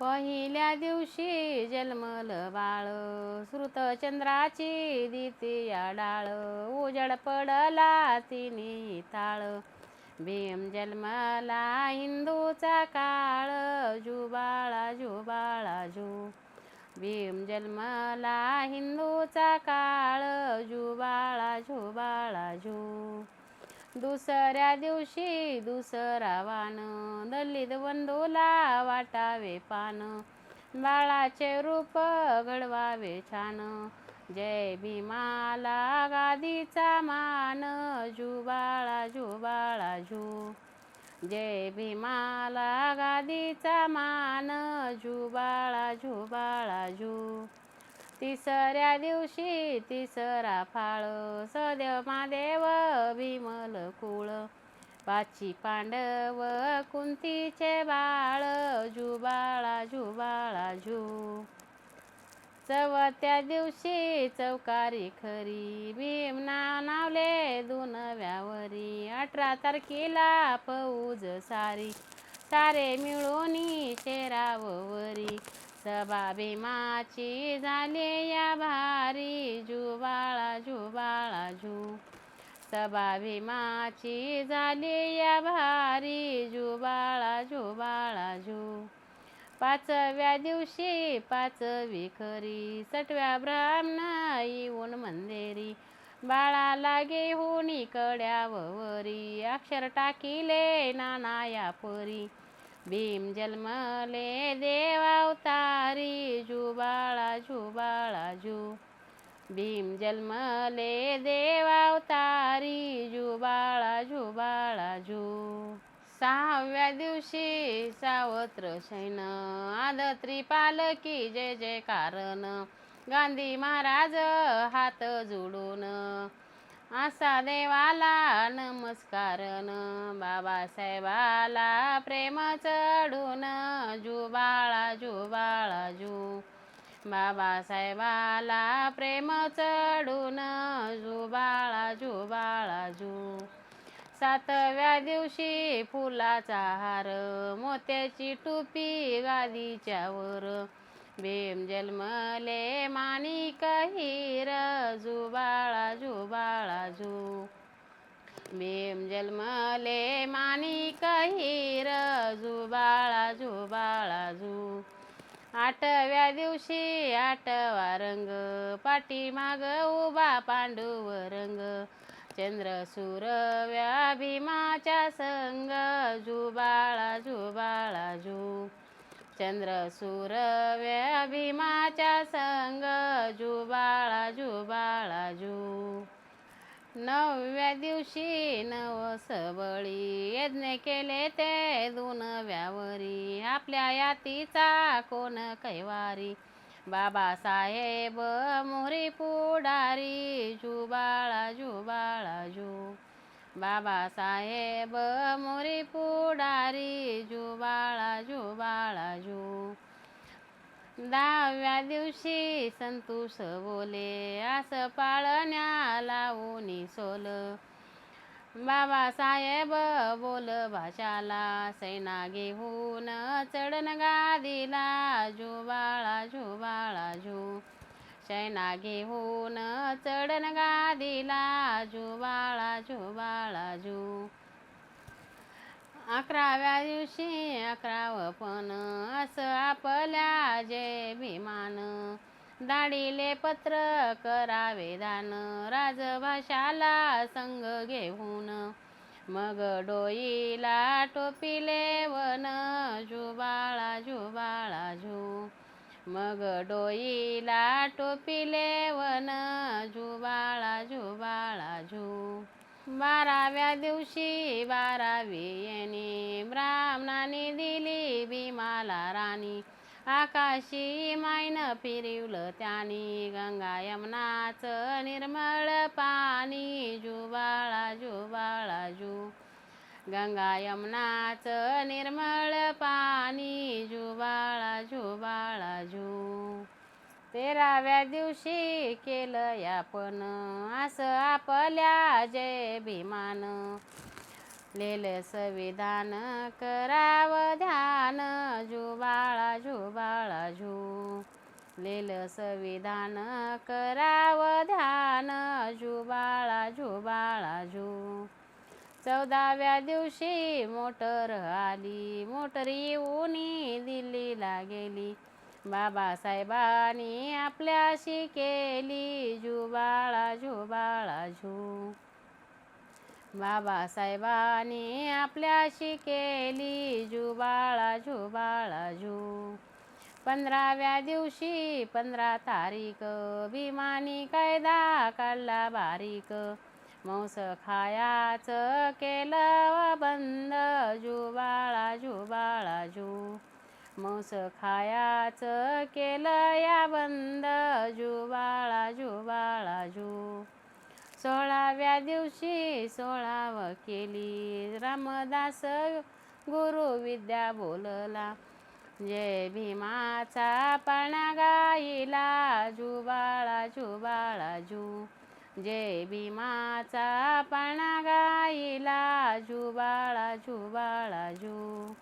पहिल्या दिवशी जन्मल बाळ. श्रुतचंद्राची द्वितीया डाळ उजड पडला तिने ताळ. भीम जन्मला हिंदूचा काळ. जुबाळा जुबाळा जू. भीम जन्मला हिंदूचा काळ. जुबाळा जुबाळा जू. दुसऱ्या दिवशी दुसरा वान दलित बंधूला वाटावे पान. बाळाचे रूप घडवावे छान. जय भीमाला गादीचा मान. जुबाळा जुबाळा जू जय भीमाला गादीचा मान. जुबाळा जुबाळा जू. तिसऱ्या दिवशी तिसरा फाळ सदेव महादेव भीमल कुळ. पाची पांडव कुंतीचे बाळ जुबाळा जुबाळा जू. चवथ्या दिवशी चौकारी खरी भीम नावले नावले दुनव्यावरी. अठरा तारखेला पौज सारी सारे मिळून शेरावरी. सभा भीमाची झाले या भारी जुबाळा जुबाळा जू. सभा भीमाची झाली या भारी जुबाळा जुबाळा जू. पाचव्या दिवशी पाचवी खरी सटव्या ब्राह्मण येऊन मंदिरी. बाळाला घेऊन कड्यावरी अक्षर टाकिले नानाया परी. भीम जन्मले देवावतारी जुबाळा जुबाळा जू भीम जन्मले देवावतारी जुबाळा जुबाळा जू सहाव्या दिवशी सावत्र शैन आदत्री पालकी जय जय कारण. गांधी महाराज हात जोडून असा देवाला नमस्कारन बाबासाहेबाला प्रेम चढून जुबाळा जुबाळा जू बाबासाहेबाला प्रेम चढून जुबाळा जुबाळा जू. सातव्या दिवशी फुलाचा हार मोत्याची टोपी गादीच्यावर. भीम जन्मले माणिक हिर जुबाळा जुबाळा जू भीम जन्मले माणिक हिर जुबाळा जुबाळा जू आठव्या दिवशी आठवा रंग पाठीमाग उभा पांडुव रंग. चंद्र सूरव्या भीमाच्या संग जुबाळा जुबाळा जू. चंद्र सूरव्या भीमाच्या संग जुबाळा जुबाळा जू नवव्या दिवशी नव सबळी यज्ञ केले ते दोन व्यावरी. आपल्या यातीचा कोण कैवारी? बाबासाहेब मोरी पुढारी. जुबाळा जुबाळा जू. बाबासाहेब मोरी पुढारी जुबाळा जुबाळा जू दहाव्या दिवशी संतोष बोले असं पाळण्या लावून सोल. बाबासाहेब बोल भाषाला सैना घेऊन चढण गादीला जुबाळा जुबाळा जू सैना घेऊन चढण गादीला जुबाळा बाळाजू बाळाजू. अकराव्या दिवशी अकरावं पण असं आपल्या जे भीमान दाढीले पत्र करावे दान राजभाषाला संग घेऊन. मग डोईला टोपीले वन जुबाळा जुबाळा जू मग डोईला टोपीले वन जुबाळा जुबाळा जू बाराव्या दिवशी बारावी येणे. ब्राह्मणाने दिली भीमाला राणी. आकाशी मायन फिरवलं त्यानी. गंगा यमनाच निर्मळ पाणी. जुबाळा जुबाळा जू गंगा यमनाच निर्मळ पाणी. जुबाळा जुबाळा जू. तेराव्या दिवशी केलं यापन असं आपल्या जय भीमान लेल संविधान करावं ध्यान जुबाळा झुबाळा झू लेल संविधान करावं ध्यान झुबाळा झुबाळा झू चौदाव्या दिवशी मोटर आली मोटर येऊनी दिल्लीला गेली. बाबासाहेबांनी आपल्याशी केली झुबाळा झुबाळा झू. बाबासाहेबांनी आपल्याशी केली झुबाळा झुबाळा झू. पंधराव्या दिवशी पंधरा तारीख भीमानी कायदा काढला बारीक. मांस खायाचं केलं बंद झुबाळा झुबाळा झू. मांस खायाचं केलं या बंद जुबाळा जुबाळा झू सोळाव्या दिवशी सोळावं केली. रामदास गुरु विद्या बोलला जय भीमाचा पाळणा गाईला जुबाळा जुबाळा झू जय भीमाचा पाळणा गाईला जुबाळा जुबाळा जू.